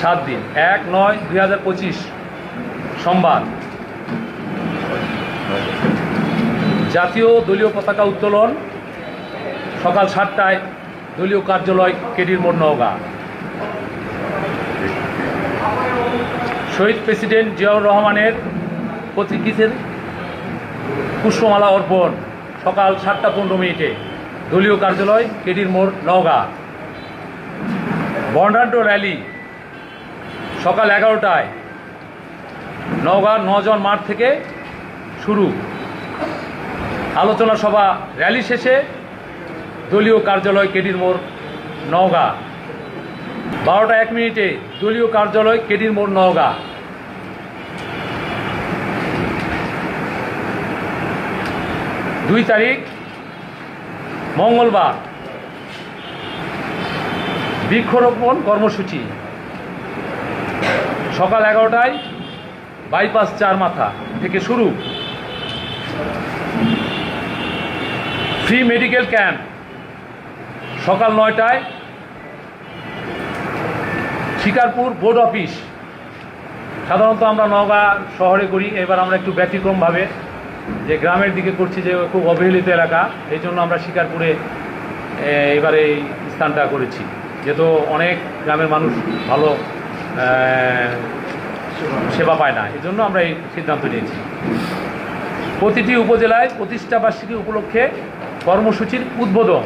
সাত দিন। এক নয় দুই হাজার পঁচিশ সোমবার। জাতীয় দলীয় পতাকা উত্তোলন সকাল সাতটায় দলীয় কার্যালয় কেডির মোড় নওগাঁ। শহীদ প্রেসিডেন্ট জিয়াউর রহমানের প্রতিকৃতির পুষ্পমালা অর্পণ সকাল সাতটা পনেরো মিনিটে দলীয় কার্যালয় কেডির মোড় নওগাঁ। বর্ণাঢ্য র্যালি। সকাল এগারোটায়। নওগাঁ নজন মাঠ থেকে শুরু। আলোচনা সভা র্যালি শেষে দলীয় কার্যালয় কেডির মোড়, নওগাঁ। বারোটা এক মিনিটে দলীয় কার্যালয় কেডির মোড়, নওগাঁ। দুই তারিখ, মঙ্গলবার। বৃক্ষরোপণ কর্মসূচি। সকাল এগারোটায় বাইপাস চার মাথা থেকে শুরু। ফ্রি মেডিকেল ক্যাম্প সকাল নয়টায় শিকারপুর বোর্ড অফিস সাধারণত আমরা নওগাঁ শহরে করি, এবার আমরা একটু ব্যতিক্রমভাবে যে গ্রামের দিকে করছি যে খুব অবহেলিত এলাকা, এই জন্য আমরা শিকারপুরে এবার এই স্থানটা করেছি। যেহেতু অনেক গ্রামের মানুষ ভালো সেবা পায় না এই জন্য আমরা এই সিদ্ধান্ত নিয়েছি। প্রতিটি উপজেলায় প্রতিষ্ঠাবার্ষিকী উপলক্ষে কর্মসূচির উদ্বোধন।